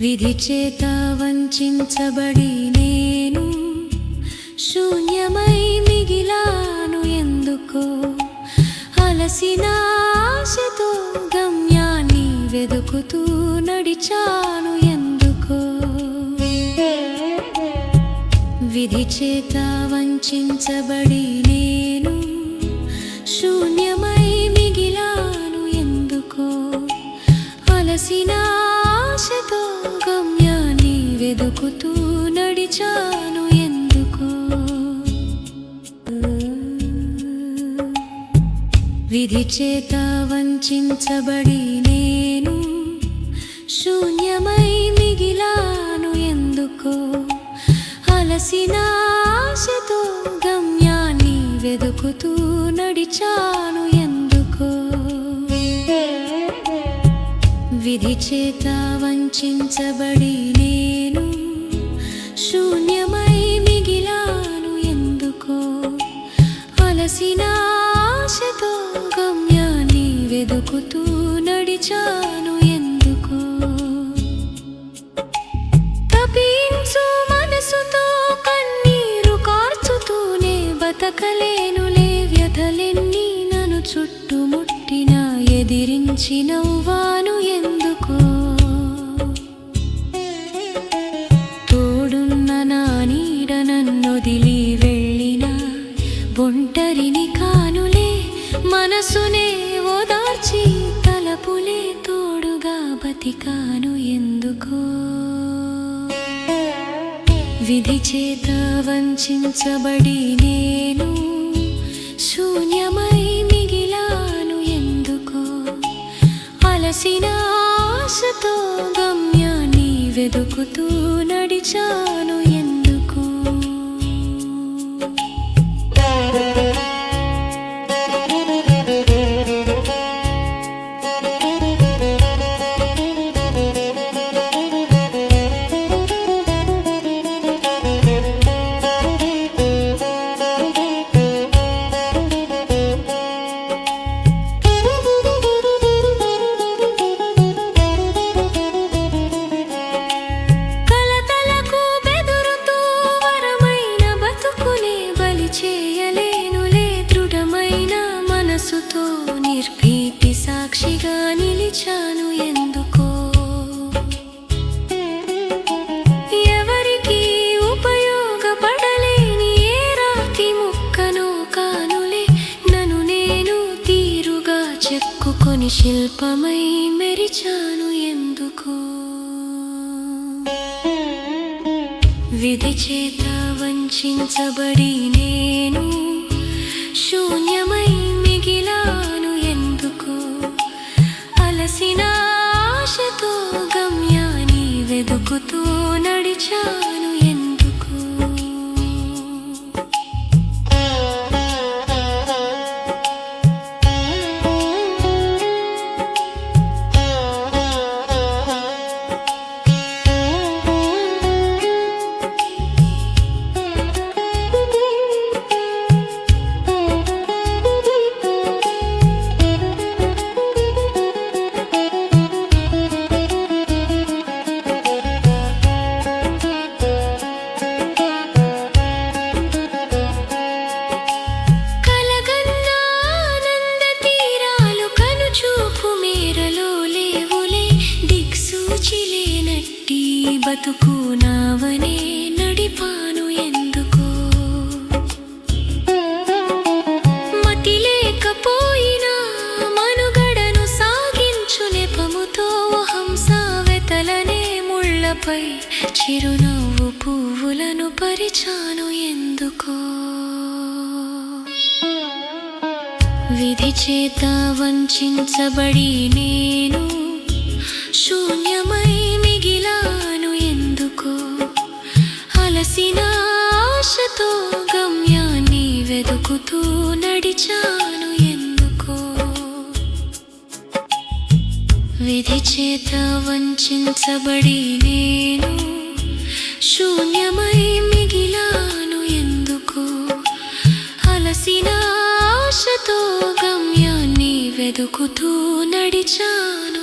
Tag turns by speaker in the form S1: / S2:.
S1: విధి చేత వంచబడి నేను శూన్యమై మిగిలాను ఎందుకు? అలసిన ఆశతో గమ్యాన్ని వెదుకుతూ నడిచాను ఎందుకు? విధి చేత వంచబడి నేను శూన్యమై మిగిలాను ఎందుకు? అలసినా ఆశతో గమ్యాన్ని వెదుకుతూ నడిచాను ఎందుకో? విధి చేత వంచబడి నేను శూన్యమై మిగిలాను ఎందుకో? అలసిన ఆశతో గమ్యాన్ని వెదుకుతూ నడిచాను విధి చేత వంచబడి నేను శూన్యమై మిగిలాను ఎందుకో? అలసిన ఆశతో గమ్యాన్ని వెదుకుతూ నడిచాను ఎందుకో? తపించు మనసుతో కన్నీరు కార్చుతూనే బతకలేనులే వ్యధలెన్నీ చుట్టుముట్టిన ఎదిరించి నవ్వాను ఎందుకో. తోడున్న నా నీడ నన్నొదిలి వెళ్ళిన ఒంటరిని కానులే మనసునే ఓదార్చి తలపులే తోడుగా బతికాను ఎందుకో. విధి చేత వంచబడి నేను శూన్యమై అలసిన ఆశతో గమ్యాన్ని వెదుకుతూ నడిచాను. మనసుతో నిర్భీతి సాక్షిగా నిలిచాను ఎందుకో. ఎవరికి ఉపయోగపడలేని ఏ రాతి ముక్కను కానులే. నన్ను నేను తీరుగా చెక్కుకొని శిల్పమై మెరిచాను ఎందుకు. విధి చేత వంచబడి నేను శూన్యమై నడిచాను బతుకు నావనే నడిపాను ఎందుకో. మతి లేకపోయినా మనుగడను సాగించు నెపముతో హంసావెతలనే ముళ్ళపై చిరునవ్వు పువ్వులను పరిచాను ఎందుకో. విధి చేత వంచబడి నేను శూన్యమై అలసిన ఆశతో గమ్యాన్ని వెతుకుతూ నడిచాను ఎందుకో. విధి చేత వంచబడి నేను శూన్యమై మిగిలాను ఎందుకు. అలసిన ఆశతో గమ్యాన్ని వెతుకుతూ నడిచాను